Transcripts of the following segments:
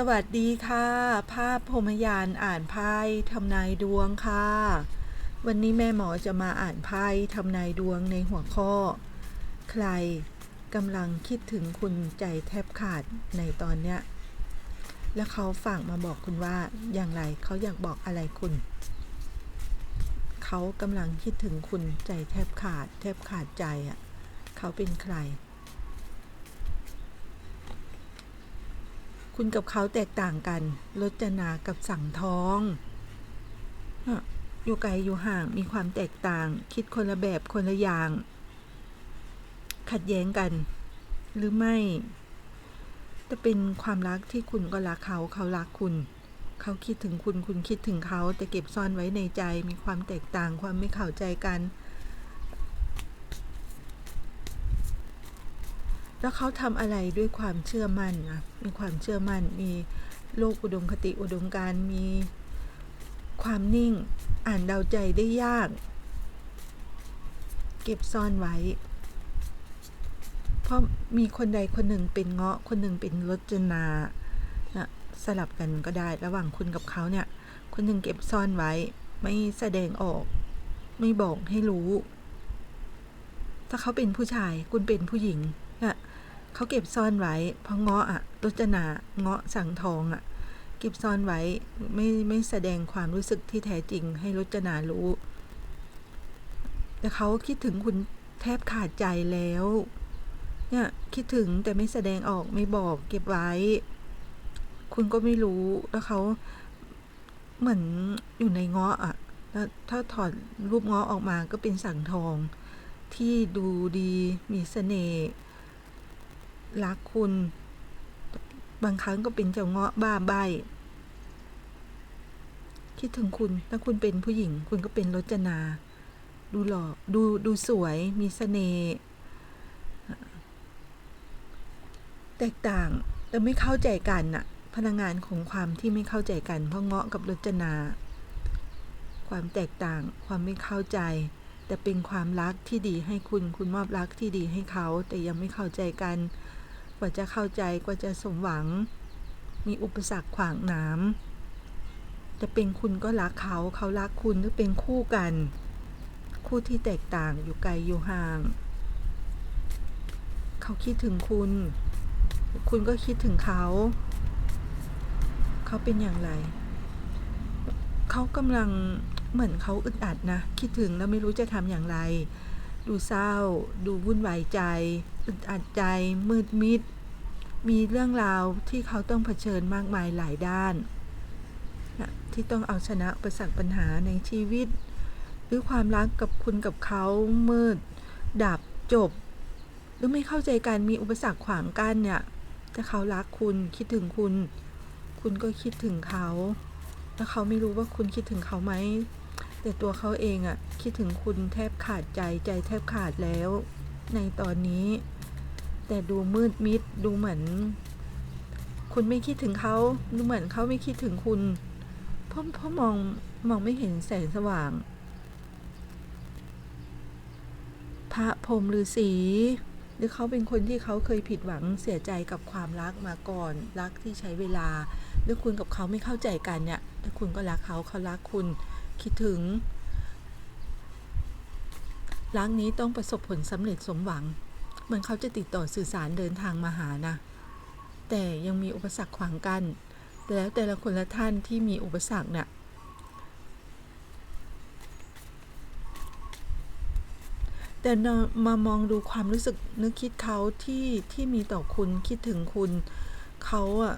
สวัสดีค่ะ ภาพพรมยานอ่านไพ่ทำนายดวงค่ะ วันนี้แม่หมอจะมาอ่านไพ่ทำนายดวงในหัวข้อ ใครกำลังคิดถึงคุณใจแทบขาดในตอนเนี้ย แล้วเขาฝากมาบอกคุณว่าอย่างไรเขาอยากบอกอะไรคุณ เขากำลังคิดถึงคุณใจแทบขาด แทบขาดใจอะ เขาเป็นใคร คุณกับเขาแตกต่างกันรจนากับสั่งท้องอะอยู่ไกลอยู่ห่างมีความแตกต่าง คิดคนละแบบคนละอย่าง ขัดแย้งกัน หรือไม่จะเป็นความรักที่คุณก็รักเขาเขารักคุณ เขาคิดถึงคุณคุณคิดถึงเขาแต่เก็บซ่อนไว้ในใจมีความแตกต่างความไม่เข้าใจกัน แล้วเขาทำอะไรด้วยความเชื่อมั่นนะมีความเชื่อมั่น มีโลกอุดมคติอุดมการมีความนิ่งอ่านเดาใจได้ยาก เก็บซ่อนไว้ เพราะมีคนใดคนหนึ่งเป็นเงาะคนหนึ่งเป็นรจนานะสลับกันก็ได้ระหว่างคุณกับเขาเนี่ย คนหนึ่งเก็บซ่อนไว้ ไม่แสดงออก ไม่บอกให้รู้ ถ้าเขาเป็นผู้ชายคุณเป็นผู้หญิงนะ เขาเก็บซ่อนไว้ เพราะเงาะอะรจนาเงาะสังทองอะ เก็บซ่อนไว้ไม่ไม่แสดงความรู้สึกที่แท้จริงให้รจนารู้ แต่เขาคิดถึงคุณแทบขาดใจแล้ว เนี่ยคิดถึงแต่ไม่แสดงออกไม่บอกเก็บไว้ คุณก็ไม่รู้แล้วเขาเหมือนอยู่ในเงาะอะแล้วถ้าถอดรูปเงาะออกมาก็เป็นสังทอง ที่ดูดีมีเสน่ห์ รักคุณ บางครั้งก็เป็นเจ้าเงาะบ้าใบคิดถึงคุณ ถ้าคุณเป็นผู้หญิง คุณก็เป็นรจนา ดูหล่อ ดู ดูสวย มีเสน่ห์ แตกต่าง แต่ไม่เข้าใจกันน่ะ พลังงานของความที่ไม่เข้าใจกัน เพราะเงาะกับรจนา ความแตกต่าง ความไม่เข้าใจ แต่เป็นความรักที่ดีให้คุณ คุณมอบรักที่ดีให้เขา แต่ยังไม่เข้าใจกัน กว่าจะเข้าใจกว่าจะสมหวัง มีอุปสรรคขวางหน้ำจะเป็นคุณก็รักเขาเขารักคุณหรือเป็นคู่กัน คู่ที่แตกต่างอยู่ไกลอยู่ห่าง เขาคิดถึงคุณ คุณก็คิดถึงเขา เขาเป็นอย่างไร เขากำลังเหมือนเขาอึดอัดนะ คิดถึงแล้วไม่รู้จะทำอย่างไร ดูเศร้า ดูวุ่นวายใจ อึดอัดใจ มืดมิด มีเรื่องราวที่เขาต้องเผชิญมากมายหลายด้านนะที่ต้องเอาชนะประสักปัญหาในชีวิต หรือความรักกับคุณกับเขามืด ดับจบ หรือไม่เข้าใจกันมีอุปสรรคขวางกั้นเนี่ยแต่เขารักคุณคิดถึงคุณ คุณก็คิดถึงเขาแล้วเขาไม่รู้ว่าคุณคิดถึงเขาไหมแต่ตัวเขาเองอะคิดถึงคุณแทบขาดใจใจแทบขาดแล้ว ในตอนนี้ แต่ดูมืดมิดดูเหมือน คุณไม่คิดถึงเขาดูเหมือนเขาไม่คิดถึงคุณเพราะเพราะมองมองไม่เห็นแสงสว่าง พระพรหมฤาษีหรือเขาเป็นคนที่เขาเคยผิดหวังเสียใจกับความรักมาก่อนรักที่ใช้เวลา หรือคุณกับเขาไม่เข้าใจกันเนี่ยแต่คุณก็รักเขาเขารักคุณคิดถึงรักนี้ต้องประสบผลสำเร็จสมหวัง เหมือนเขาจะติดต่อสื่อสารเดินทางมาหานะ แต่ยังมีอุปสรรคขวางกัน้นแล้วแต่ละคนละท่านที่มีอุปสรรคน่ะแต่มามองดูความรู้สึกนึกคิดเขาที่ที่มีต่อคุณคิดถึงคุณเขาอะ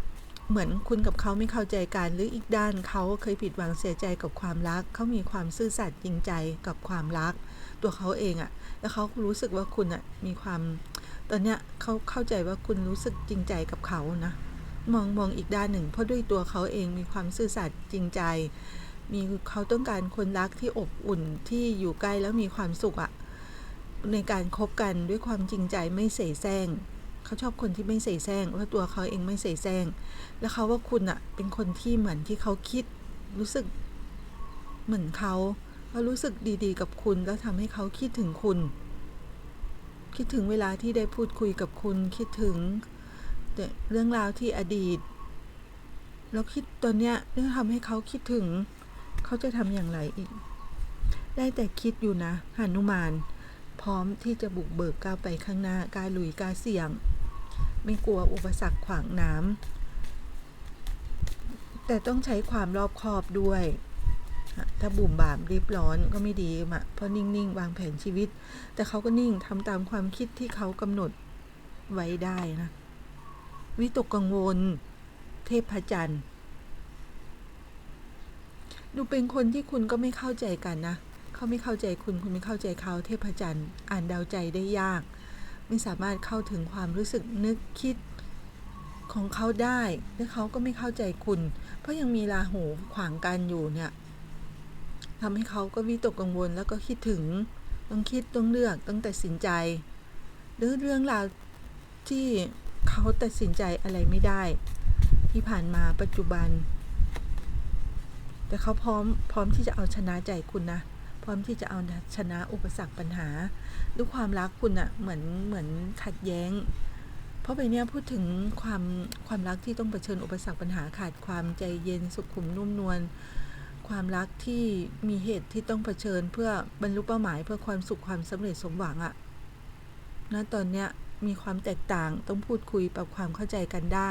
เหมือนคุณกับเขาไม่เข้าใจกันหรืออีกด้านเขาเคยผิดหวังเสียใจกับความรักเขามีความซื่อสัตย์จริงใจกับความรัก ตัวเขาเองอะแล้วเขารู้สึกว่าคุณอะมีความ ตอนเนี้ยเขาเข้าใจว่าคุณรู้สึกจริงใจกับเขานะ มองมองอีกด้านหนึ่ง เพราะด้วยตัวเขาเองมีความซื่อสัตย์จริงใจ มีเขาต้องการคนรักที่อบอุ่นที่อยู่ใกล้แล้วมีความสุขอะในการคบกันด้วยความจริงใจไม่เสแสร้งเขาชอบคนที่ไม่เสแสร้งเพราตัวเขาเองไม่เสแสร้งแล้วเขาว่าคุณอะเป็นคนที่เหมือนที่เขาคิดรู้สึกเหมือนเขา เขารู้สึกดีๆ กับคุณแล้วทำให้เขาคิดถึงคุณ คิดถึงเวลาที่ได้พูดคุยกับคุณ คิดถึงแต่เรื่องราวที่อดีต แล้วคิดตอนเนี้ยเ่องทำให้เขาคิดถึง เขาจะทำอย่างไรอีก ได้แต่คิดอยู่นะหนุมาน พร้อมที่จะบุกเบิกก้าวไปข้างหน้ากล้าลุยกล้าเสี่ยง ไม่กลัวอุปสรรคขวางน้ำแต่ต้องใช้ความรอบคอบด้วย ถ้าบุ่มบามรีบร้อนก็ไม่ดีมะเพราะนิ่งๆ วางแผนชีวิต แต่เขาก็นิ่งทำตามความคิดที่เขากำหนดไว้ได้นะ วิตกกังวล เทพจันทร์ดูเป็นคนที่คุณก็ไม่เข้าใจกันนะ เขาไม่เข้าใจคุณ คุณไม่เข้าใจเขา เทพจันทร์ อ่านเดาใจได้ยาก ไม่สามารถเข้าถึงความรู้สึกนึกคิดของเขาได้และเขาก็ไม่เข้าใจคุณ เพราะยังมีราหูขวางกันอยู่เนี่ย ทำให้เขาก็วิตกกังวลแล้วก็คิดถึงต้องคิดต้องเลือกต้องตัดสินใจ หรือเรื่องราวที่เขาตัดสินใจอะไรไม่ได้ ที่ผ่านมาปัจจุบัน แต่เขาพร้อมพร้อมที่จะเอาชนะใจคุณนะพร้อมที่จะเอาชนะอุปสรรคปัญหาด้วยความรักคุณอะเหมือนเหมือนขัดแย้ง เพราะไปเนี้ยพูดถึงความความรักที่ต้องเผชิญอุปสรรคปัญหาขาดความใจเย็นสุขุมนุ่มนวล ความรักที่มีเหตุที่ต้องเผชิญเพื่อบรรลุเป้าหมายเพื่อความสุขความสำเร็จสมหวังอะณตอนเนี้ยมีความแตกต่างต้องพูดคุยปรับความเข้าใจกันได้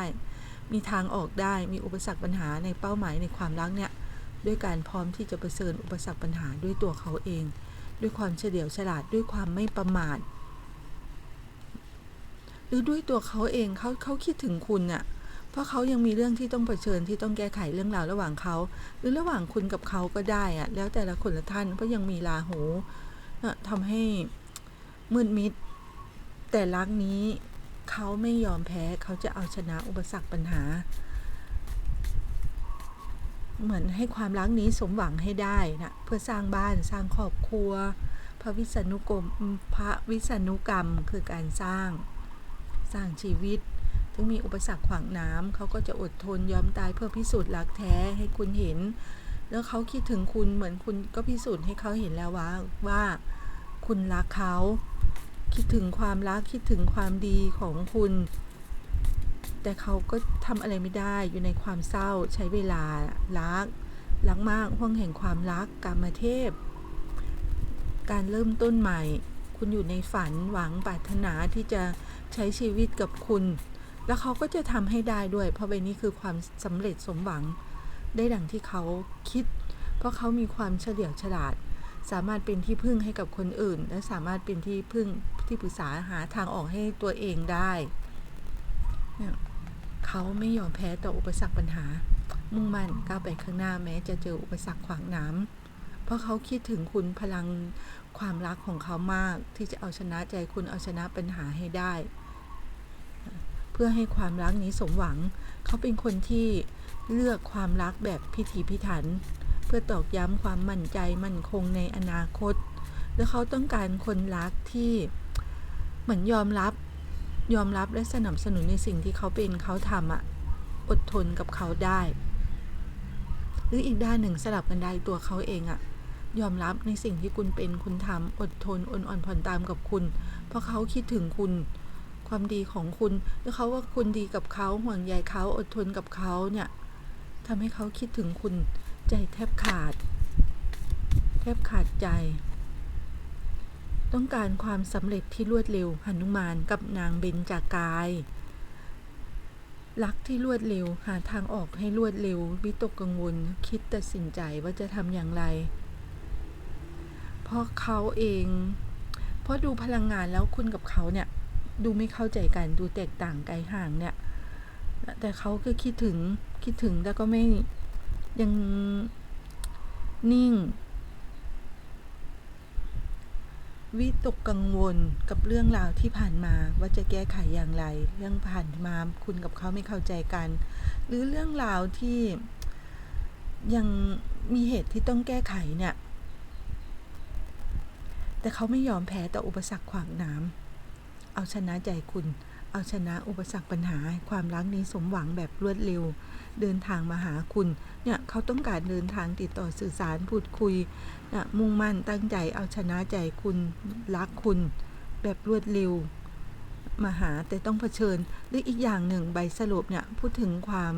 มีทางออกได้มีอุปสรรคปัญหาในเป้าหมายในความรักเนี่ยด้วยการพร้อมที่จะเผชิญอุปสรรคปัญหาด้วยตัวเขาเอง ด้วยความเฉลียวฉลาดด้วยความไม่ประมาทหรือด้วยตัวเขาเองเขาเขาคิดถึงคุณน่ะ เพราะเขายังมีเรื่องที่ต้องเผชิญที่ต้องแก้ไขเรื่องราวระหว่างเขา หรือระหว่างคุณกับเขาก็ได้อะแล้วแต่ละคนละท่านเพราะยังมีลาหูทำให้มืดมิด แต่รักนี้เขาไม่ยอมแพ้เขาจะเอาชนะอุปสรรคปัญหา เหมือนให้ความรักนี้สมหวังให้ได้นะเพื่อสร้างบ้านสร้างครอบครัว พระวิษณุกรมพระวิษณุกรรมคือการสร้างสร้างชีวิต ถึงมีอุปสรรคขวางน้ำเขาก็จะอดทนยอมตายเพื่อพิสูจน์รักแท้ให้คุณเห็น แล้วเขาคิดถึงคุณเหมือนคุณก็พิสูจน์ให้เขาเห็นแล้วว่าว่าคุณรักเขา คิดถึงความรักคิดถึงความดีของคุณ แต่เขาก็ทำอะไรไม่ได้อยู่ในความเศร้าใช้เวลารักรักมากห่วงแห่งความรักกรรมเทพ การเริ่มต้นใหม่ คุณอยู่ในฝันหวังปรารถนาที่จะใช้ชีวิตกับคุณ แล้วเขาก็จะทำให้ได้ด้วย เพราะใบนี้คือความสำเร็จสมหวังได้ดังที่เขาคิด เพราะเขามีความเฉลียวฉลาด สามารถเป็นที่พึ่งให้กับคนอื่น และสามารถเป็นที่พึ่งที่ปรึกษาหาทางออกให้ตัวเองได้ เขาไม่ยอมแพ้ต่ออุปสรรคปัญหา มุ่งมั่นก้าวไปข้างหน้าแม้จะเจออุปสรรคขวางน้ำเพราะเขาคิดถึงคุณพลังความรักของเขามากที่จะเอาชนะใจคุณเอาชนะปัญหาให้ได้ พื่อให้ความรักนี้สมหวัง เขาเป็นคนที่เลือกความรักแบบพิถีพิถัน เพื่อตอกย้ำความมั่นใจมั่นคงในอนาคต แล้วเขาต้องการคนรักที่เหมือนยอมรับยอมรับและสนับสนุนในสิ่งที่เขาเป็นเขาทำอะอดทนกับเขาได้ หรืออีกด้านหนึ่งสลับกันได้ตัวเขาเองอะยอมรับในสิ่งที่คุณเป็นคุณทำอดทนอ่อนอ่อนผ่อนตามกับคุณ เพราะเขาคิดถึงคุณ ความดีของคุณแล้วเขาว่าคุณดีกับเขาห่วงใยเขาอดทนกับเขาเนี่ยทำให้เขาคิดถึงคุณใจแทบขาด แทบขาดใจ ต้องการความสำเร็จที่รวดเร็วหนุมานกับนางเบญจากาย รักที่รวดเร็วหาทางออกให้รวดเร็ว วิตกกังวล คิดตัดสินใจว่าจะทำอย่างไร เพราะเขาเอง เพราะดูพลังงานแล้วคุณกับเขาเนี่ย ดูไม่เข้าใจกันดูแตกต่างไกลห่างเนี่ย แต่เขาก็คิดถึงคิดถึงแต่ก็ไม่ยังนิ่ง วิตกกังวลกับเรื่องราวที่ผ่านมาว่าจะแก้ไขอย่างไร เรื่องผ่านมาคุณกับเขาไม่เข้าใจกัน หรือเรื่องราวที่ยังมีเหตุที่ต้องแก้ไขเนี่ย แต่เขาไม่ยอมแพ้ต่ออุปสรรคขวางน้ำ เอาชนะใจคุณ เอาชนะอุปสรรคปัญหา ความรักนี้สมหวังแบบรวดเร็ว เดินทางมาหาคุณ เนี่ยเขาต้องการเดินทางติดต่อสื่อสารพูดคุยนะมุ่งมั่นตั้งใจเอาชนะใจคุณรักคุณ แบบรวดเร็วมาหาแต่ต้องเผชิญหรืออีกอย่างหนึ่งใบสรุปเนี่ยพูดถึงความ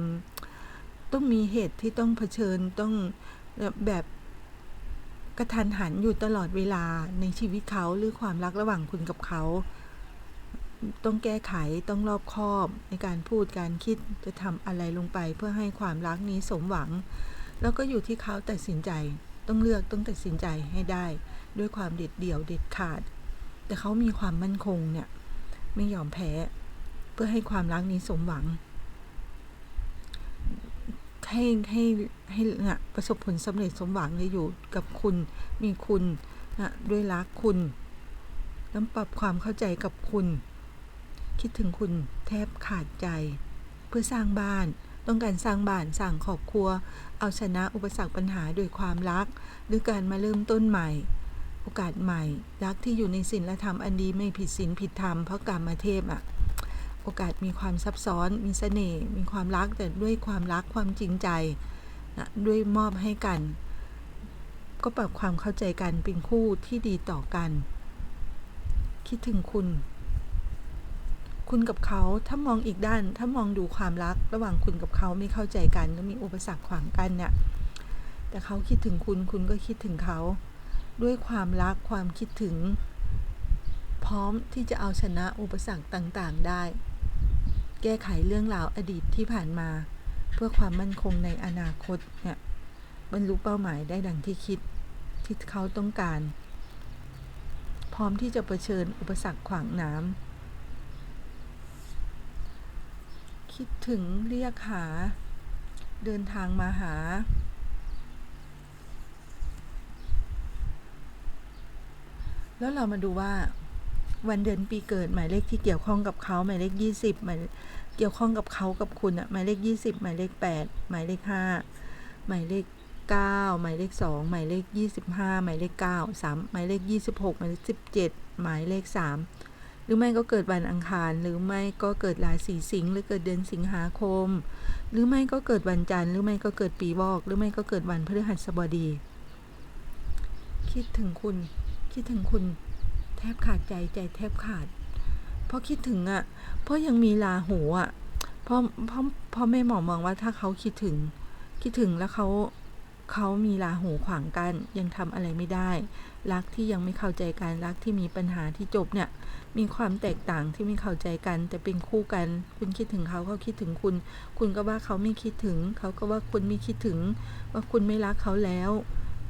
ต้องมีเหตุที่ต้องเผชิญต้องแบบกระทันหันอยู่ตลอดเวลาในชีวิตเขาหรือความรักระหว่างคุณกับเขา ต้องแก้ไขต้องรอบคอบในการพูดการคิดจะทำอะไรลงไป เพื่อให้ความรักนี้สมหวัง แล้วก็อยู่ที่เขาตัดสินใจ ต้องเลือกต้องตัดสินใจให้ได้ ด้วยความเด็ดเดี่ยวเด็ดขาด แต่เขามีความมั่นคงเนี่ย ไม่ยอมแพ้ เพื่อให้ความรักนี้สมหวัง ให้ให้ให้นะประสบผลสำเร็จสมหวังเลยอยู่กับคุณมีคุณนะด้วยรักคุณน้ำปรับความเข้าใจกับคุณ คิดถึงคุณแทบขาดใจ เพื่อสร้างบ้าน ต้องการสร้างบ้านสร้างครอบครัว เอาชนะอุปสรรคปัญหาด้วยความรัก หรือการมาเริ่มต้นใหม่ โอกาสใหม่ รักที่อยู่ในศีลธรรมอันดีไม่ผิดศีลผิดธรรมเพราะกรรมเทพอะโอกาสมีความซับซ้อน มีเสน่ห์ มีความรักแต่ด้วยความรักความจริงใจนะด้วยมอบให้กัน ก็ปรับความเข้าใจกันเป็นคู่ที่ดีต่อกัน คิดถึงคุณ คุณกับเขาถ้ามองอีกด้าน ถ้ามองดูความรัก ระหว่างคุณกับเขาไม่เข้าใจกันก็มีอุปสรรคขวางกันเนี่ยแต่เขาคิดถึงคุณคุณก็คิดถึงเขา ด้วยความรักความคิดถึง พร้อมที่จะเอาชนะอุปสรรคต่างๆได้ แก้ไขเรื่องราวอดีตที่ผ่านมา เพื่อความมั่นคงในอนาคตเนี่ยบรรลุเป้าหมายได้ดังที่คิดที่เขาต้องการ พร้อมที่จะเผชิญอุปสรรคขวางน้ำ คิดถึงเรียกหา เดินทางมาหา แล้วเรามาดูว่า วันเดือนปีเกิดหมายเลขที่เกี่ยวข้องกับเขาหมายเลขยี่สิบหมายเกี่ยวข้องกับเขากับคุณอะหมายเลขยี่สิบหมายเลขแปดหมายเลขห้าหมายเลขเก้าหมายเลขสองหมายเลขยี่สิบห้าหมายเลขเก้าสามหมายเลขยี่สิบหกหมายเลขสิบเจ็ดหมายเลขสาม รือไม่ก็เกิดวันอังคาร หรือไม่ก็เกิดราศีสิงห์หรือเกิดเดือนสิงหาคม หรือไม่ก็เกิดวันจันทร์หรือไม่ก็เกิดปีวอก หรือไม่ก็เกิดวันพฤหัสบดี คิดถึงคุณ คิดถึงคุณ แทบขาดใจใจแทบขาด เพราะคิดถึงอะ่ะ เพราะยังมีลาหูอะ่ะเพราะเพราะเพราะแม่หมอมองว่าถ้าเขาคิดถึงคิดถึงแล้วเขา เขามีลาหูขวางกัน ยังทำอะไรไม่ได้ รักที่ยังไม่เข้าใจกันรักที่มีปัญหาที่จบเนี่ย มีความแตกต่างที่ไม่เข้าใจกัน แต่เป็นคู่กัน คุณคิดถึงเขาเขาคิดถึงคุณ คุณก็ว่าเขาไม่คิดถึง เขาก็ว่าคุณไม่คิดถึง ว่าคุณไม่รักเขาแล้ว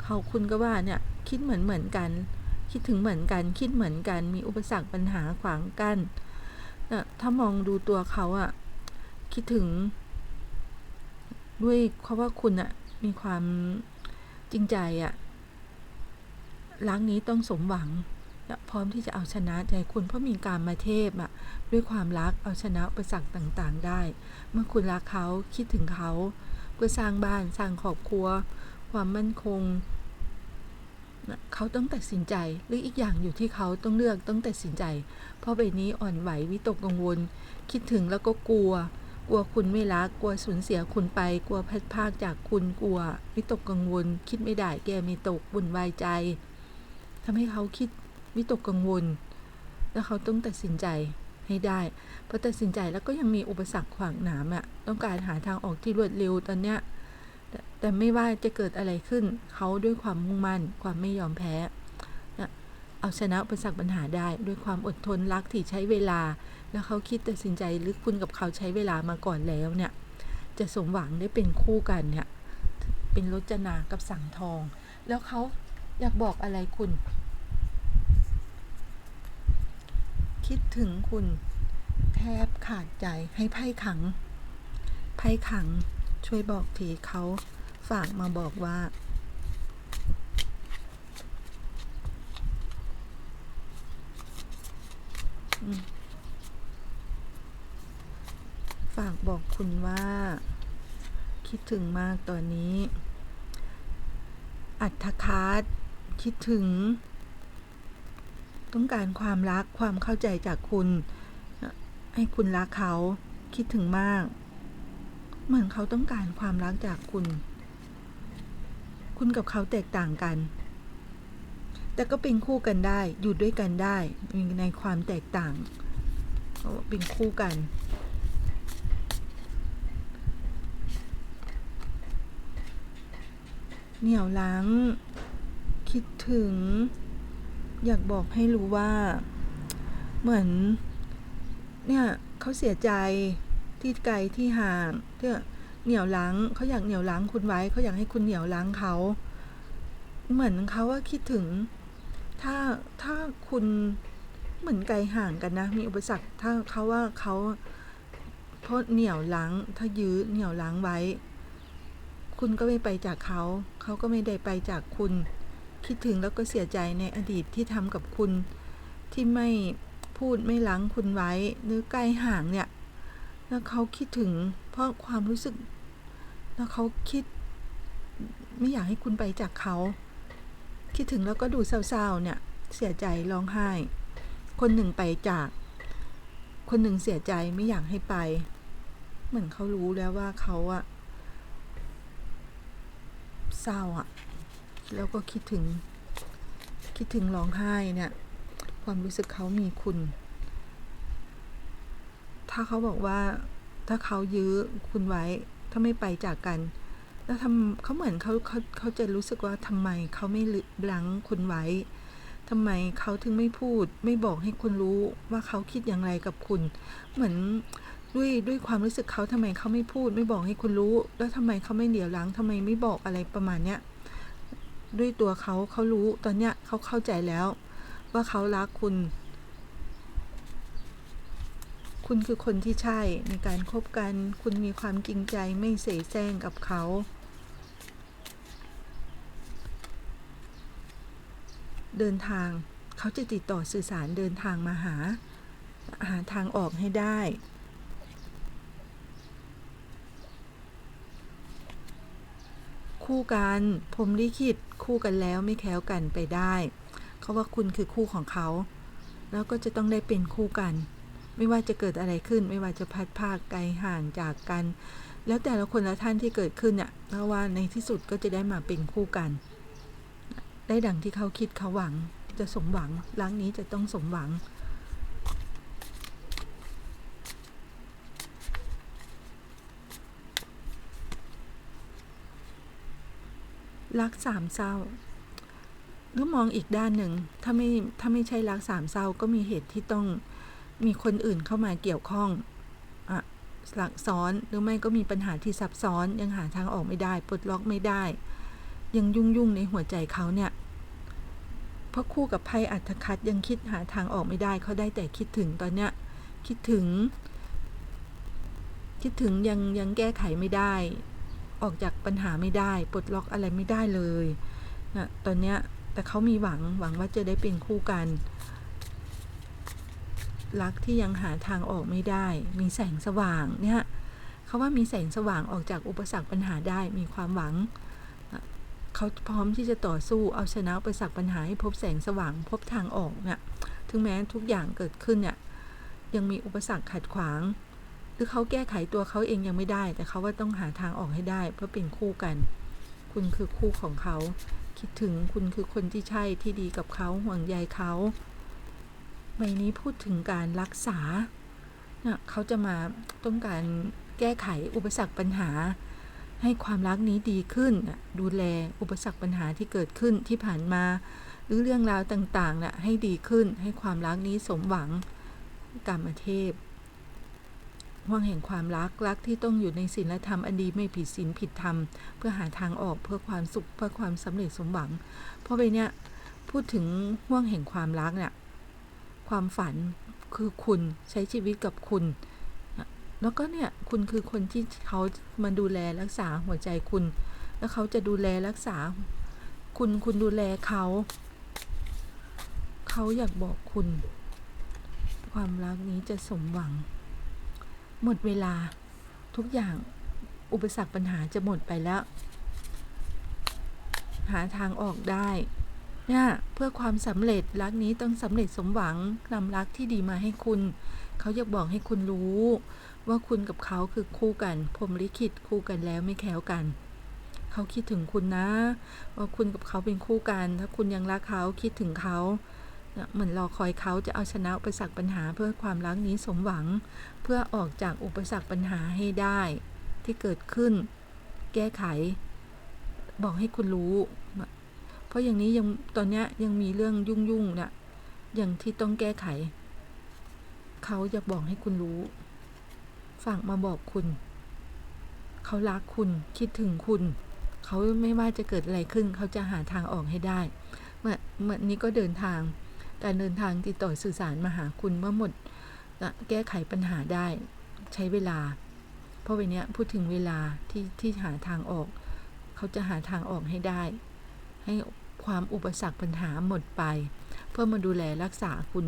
เขาคุณก็ว่าเนี่ยคิดเหมือนเหมือนกัน คิดถึงเหมือนกัน คิดเหมือนกัน มีอุปสรรคปัญหาขวางกัน้นนะถ้ามองดูตัวเขาอะคิดถึง ด้วยเพราะว่าคุณอะ มีความจริงใจอะรักนี้ต้องสมหวังและพร้อมที่จะเอาชนะใจคุณเพราะมีการมาเทพอะด้วยความรักเอาชนะอุปสรรคต่างๆ ได้ เมื่อคุณรักเขาคิดถึงเขาเพื่อสร้างบ้านสร้างครอบครัว ความมั่นคงเขาต้องตัดสินใจหรืออีกอย่างอยู่ที่เขาต้องเลือกต้องตัดสินใจ เพราะใบนี้อ่อนไหววิตกกังวล คิดถึงแล้วก็กลัว กลัวคุณไม่รัก กลัวสูญเสียคุณไป กลัวพัดพากจากคุณกลัววิตกกังวล คิดไม่ได้แกไม่ตกบุญวายใจทำให้เขาคิดวิตกกังวล แล้วเขาต้องตัดสินใจให้ได้พอตัดสินใจแล้วก็ยังมีอุปสรรคขวางหนามอะต้องการหาทางออกที่รวดเร็วตอนเนี้ยแต่ไม่ว่าจะเกิดอะไรขึ้น เขาด้วยความมุ่งมั่น ความไม่ยอมแพ้ เอาชนะอุปสรรคปัญหาได้ ด้วยความอดทนรักที่ใช้เวลา แล้วเขาคิดตัดสินใจหรือคุณกับเขาใช้เวลามาก่อนแล้วเนี่ย จะสมหวังได้เป็นคู่กันเนี่ย เป็นรจนากับสังทอง แล้วเขาอยากบอกอะไรคุณ คิดถึงคุณแทบขาดใจให้ไพ่ขัง ไพ่ขังช่วยบอกทีเขาฝากมาบอกว่า ฝากบอกคุณว่า คิดถึงมากตอนนี้ อัตคาร์คิดถึง ต้องการความรักความเข้าใจจากคุณ ให้คุณรักเขาคิดถึงมาก เหมือนเขาต้องการความรักจากคุณ คุณกับเขาแตกต่างกัน แต่ก็เป็นคู่กันได้ อยู่ด้วยกันได้ในความแตกต่างเป็นคู่กัน เหนี่ยวลัง คิดถึง อยากบอกให้รู้ว่า เหมือน เนี่ยเขาเสียใจที่ไกลที่ห่างที่เหนี่ยวลังเขาอยากเหนี่ยวลังคุณไว้เขาอยากให้คุณเหนี่ยวลังเขาเหมือนเขาว่าคิดถึง ถ้าถ้าคุณเหมือนไกลห่างกันนะ มีอุปสรรคถ้าเขาว่าเขาเพราะเหนี่ยวลังถ้ายื้อเหนี่ยวลังไว้ คุณก็ไม่ไปจากเขา เขาก็ไม่ได้ไปจากคุณ คิดถึงแล้วก็เสียใจในอดีตที่ทำกับคุณ ที่ไม่พูดไม่ล้างคุณไว้หรือไกลห่างเนี่ย แล้วเขาคิดถึงเพราะความรู้สึก แล้วเขาคิด ไม่อยากให้คุณไปจากเขา คิดถึงแล้วก็ดูเศร้าๆเนี่ย เสียใจร้องไห้ คนหนึ่งไปจาก คนหนึ่งเสียใจไม่อยากให้ไป เหมือนเขารู้แล้วว่าเขาอะ เศร้าอะแล้วก็คิดถึง คิดถึงร้องไห้เนี่ย ความรู้สึกเขามีคุณ ถ้าเขาบอกว่าถ้าเขายื้อคุณไว้ ถ้าไม่ไปจากกัน แล้วทำเขาเหมือนเขาเขาเขาจะรู้สึกว่าทำไมเขาไม่ลังคุณไว้ทำไมเขาถึงไม่พูด ไม่บอกให้คุณรู้ว่าเขาคิดอย่างไรกับคุณ เหมือน ด้วยด้วยความรู้สึกเขาทำไมเขาไม่พูด ไม่บอกให้คุณรู้ แล้วทำไมเขาไม่เหลียวหลังทำไมไม่บอกอะไรประมาณเนี้ยด้วยตัวเขาเขารู้ตอนเนี้ยเขาเข้าใจแล้ว ว่าเขารักคุณ คุณคือคนที่ใช่ในการคบกัน คุณมีความจริงใจไม่เสแสร้งกับเขาเดินทางเขาจะติดต่อสื่อสารเดินทางมาหา หาทางออกให้ได้ คู่กันพรมลิขิตคู่กันแล้วไม่แคล้วกันไปได้ เขาว่าคุณคือคู่ของเขา แล้วก็จะต้องได้เป็นคู่กัน ไม่ว่าจะเกิดอะไรขึ้น ไม่ว่าจะพัดภาคไกลห่างจากกัน แล้วแต่ละคนละท่านที่เกิดขึ้นเนี่ยเพราะว่าในที่สุดก็จะได้มาเป็นคู่กัน ได้ดังที่เขาคิดเขาหวังจะสมหวังล้งนี้จะต้องสมหวัง รักสามเศร้าหรือมองอีกด้านหนึ่งถ้าไม่ถ้าไม่ใช่รักสามเศร้าก็มีเหตุที่ต้องมีคนอื่นเข้ามาเกี่ยวข้องอะหลักซ้อนหรือไม่ก็มีปัญหาที่ซับซ้อนยังหาทางออกไม่ได้ปลดล็อกไม่ได้ ยังยุ่งยุ่งในหัวใจเขาเนี่ยเพราะคู่กับไพ่อัฐคัดยังคิดหาทางออกไม่ได้เขาได้แต่คิดถึงตอนเนี้ยคิดถึง คิดถึงยังยังแก้ไขไม่ได้ ออกจากปัญหาไม่ได้ปลดล็อกอะไรไม่ได้เลยนะตอนเนี้ยแต่เขามีหวังหวังว่าจะได้เป็นคู่กัน รักที่ยังหาทางออกไม่ได้ มีแสงสว่างเนี่ยเขาว่ามีแสงสว่างออกจากอุปสรรคปัญหาได้มีความหวังเขาพร้อมที่จะต่อสู้เอาชนะอุปสรรคปัญหาให้พบแสงสว่างพบทางออกเนี่ยถึงแม้ทุกอย่างเกิดขึ้นเนี่ยยังมีอุปสรรคขัดขวาง หรือเขาแก้ไขตัวเขาเองยังไม่ได้ แต่เขาว่าต้องหาทางออกให้ได้ เพื่อเป็นคู่กัน คุณคือคู่ของเขา คิดถึงคุณคือคนที่ใช่ที่ดีกับเขาห่วงใยเขาใบนี้พูดถึงการรักษาเนี่ยเขาจะมาต้องการแก้ไขอุปสรรคปัญหา ให้ความรักนี้ดีขึ้นดูแลอุปสรรคปัญหาที่เกิดขึ้นที่ผ่านมา หรือเรื่องราวต่างๆน่ะให้ดีขึ้น ให้ความรักนี้สมหวังกรรมเทพ วงแห่งความรักรักที่ต้องอยู่ในศีลธรรมอันดีไม่ผิดศีลผิดธรรม เพื่อหาทางออกเพื่อความสุขเพื่อความสำเร็จสมหวัง เพราะไปเนี้ยพูดถึงห่วงแห่งความรักเนี่ยความฝันคือคุณใช้ชีวิตกับคุณ แล้วก็เนี่ยคุณคือคนที่เขามาดูแลรักษาหัวใจคุณ แล้วเขาจะดูแลรักษา คุณคุณดูแลเขา เขาอยากบอกคุณ ความรักนี้จะสมหวัง หมดเวลาทุกอย่างอุปสรรคปัญหาจะหมดไปแล้ว หาทางออกได้เนี่ยเพื่อความสำเร็จรักนี้ต้องสำเร็จสมหวังนำรักที่ดีมาให้คุณ เขาอยากบอกให้คุณรู้ ว่าคุณกับเขาคือคู่กันพรหมลิขิตคู่กันแล้วไม่แค้วกัน เขาคิดถึงคุณนะ ว่าคุณกับเขาเป็นคู่กัน ถ้าคุณยังรักเขาคิดถึงเขา เหมือนรอคอยเขาจะเอาชนะอุปสรรคปัญหาเพื่อความรักนี้สมหวัง เพื่อออกจากอุปสรรคปัญหาให้ได้ ที่เกิดขึ้น แก้ไข บอกให้คุณรู้ เพราะอย่างนี้ยังตอนนี้ยังมีเรื่องยุ่งๆเนี่ยอย่างที่ต้องแก้ไข เขาจะบอกให้คุณรู้ฝากมาบอกคุณ เขารักคุณคิดถึงคุณ เขาไม่ว่าจะเกิดอะไรขึ้น เขาจะหาทางออกให้ได้เมื่อเมื่อนี้ก็เดินทาง การเดินทางติดต่อสื่อสารมาหาคุณเมื่อหมดแก้ไขปัญหาได้ใช้เวลา เพราะวันนี้พูดถึงเวลาที่ที่หาทางออก เขาจะหาทางออกให้ได้ ให้ความอุปสรรคปัญหาหมดไป เพื่อมาดูแลรักษาคุณ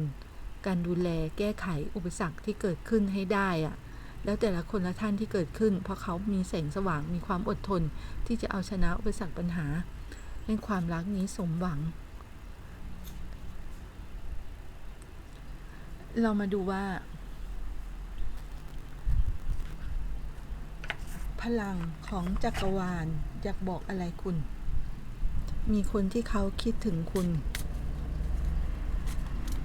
การดูแลแก้ไขอุปสรรคที่เกิดขึ้นให้ได้อะแล้วแต่ละคนละท่านที่เกิดขึ้น เพราะเขามีแสงสว่างมีความอดทนที่จะเอาชนะอุปสรรคปัญหาให้ความรักนี้สมหวัง เรามาดูว่า พลังของจักรวาลอยากบอกอะไรคุณ มีคนที่เขาคิดถึงคุณ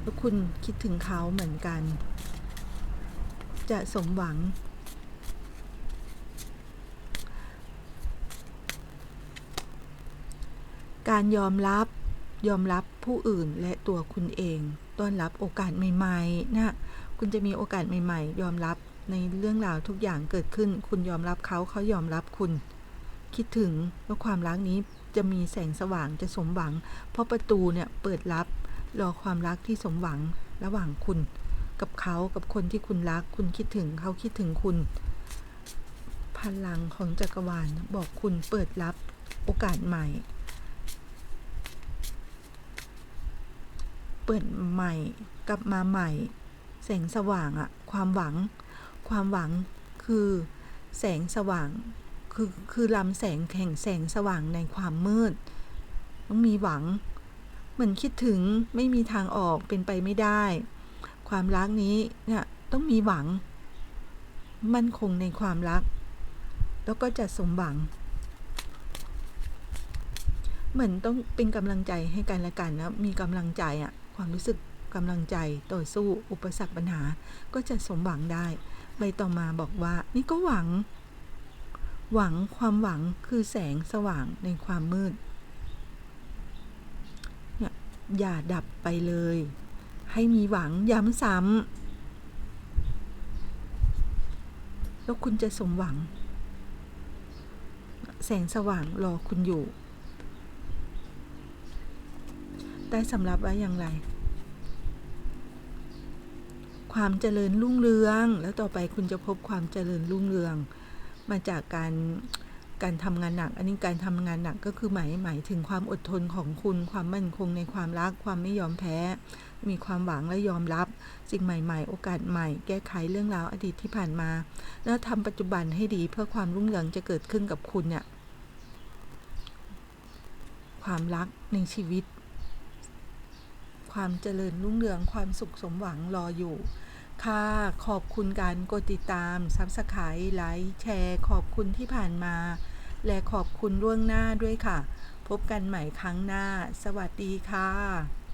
แล้วคุณคิดถึงเขาเหมือนกัน จะสมหวัง การยอมรับ ยอมรับผู้อื่นและตัวคุณเอง ต้อนรับโอกาสใหม่ๆ นะ คุณจะมีโอกาสใหม่ ๆ ยอมรับในเรื่องราวทุกอย่างเกิดขึ้น คุณยอมรับเขาเขายอมรับคุณ คิดถึงว่าความรักนี้จะมีแสงสว่างจะสมหวัง เพราะประตูเนี่ยเปิดรับรอความรักที่สมหวังระหว่างคุณ กับเขากับคนที่คุณรัก คุณคิดถึงเขาคิดถึงคุณ พลังของจักรวาลบอกคุณเปิดรับโอกาสใหม่ เปิดใหม่กลับมาใหม่ แสงสว่างอะความหวัง ความหวังคือแสงสว่างคือคือลำแสงแห่งแสงสว่างในความมืด ต้องมีหวัง เหมือนคิดถึงไม่มีทางออกเป็นไปไม่ได้ ความรักนี้เนี่ยต้องมีหวัง มั่นคงในความรัก แล้วก็จะสมหวัง เหมือนต้องเป็นกำลังใจให้กันและกันนะมีกำลังใจอะ ความรู้สึกกำลังใจต่อสู้อุปสรรคปัญหาก็จะสมหวังได้ ใบต่อมาบอกว่า นี่ก็หวัง หวังความหวังคือแสงสว่างในความมืดเนี่ยอย่าดับไปเลย ให้มีหวังย้ำซ้ำแล้วคุณจะสมหวัง แสงสว่างรอคุณอยู่ ได้สำหรับไว้อย่างไร ความเจริญรุ่งเรือง แล้วต่อไปคุณจะพบความเจริญรุ่งเรือง มาจากการการทำงานหนัก อันนี้การทำงานหนักก็คือหมายหมายถึงความอดทนของคุณ ความมั่นคงในความรัก ความไม่ยอมแพ้ มีความหวังและยอมรับสิ่งใหม่ ๆ โอกาสใหม่ แก้ไขเรื่องราวอดีตที่ผ่านมา แล้วทำปัจจุบันให้ดีเพื่อความรุ่งเรืองจะเกิดขึ้นกับคุณเนี่ย ความรักในชีวิต ความเจริญรุ่งเรืองความสุขสมหวังรออยู่ ค่ะ ขอบคุณการกดติดตามซับสไครต์ไลค์แชร์ขอบคุณที่ผ่านมา และขอบคุณล่วงหน้าด้วยค่ะ พบกันใหม่ครั้งหน้า สวัสดีค่ะ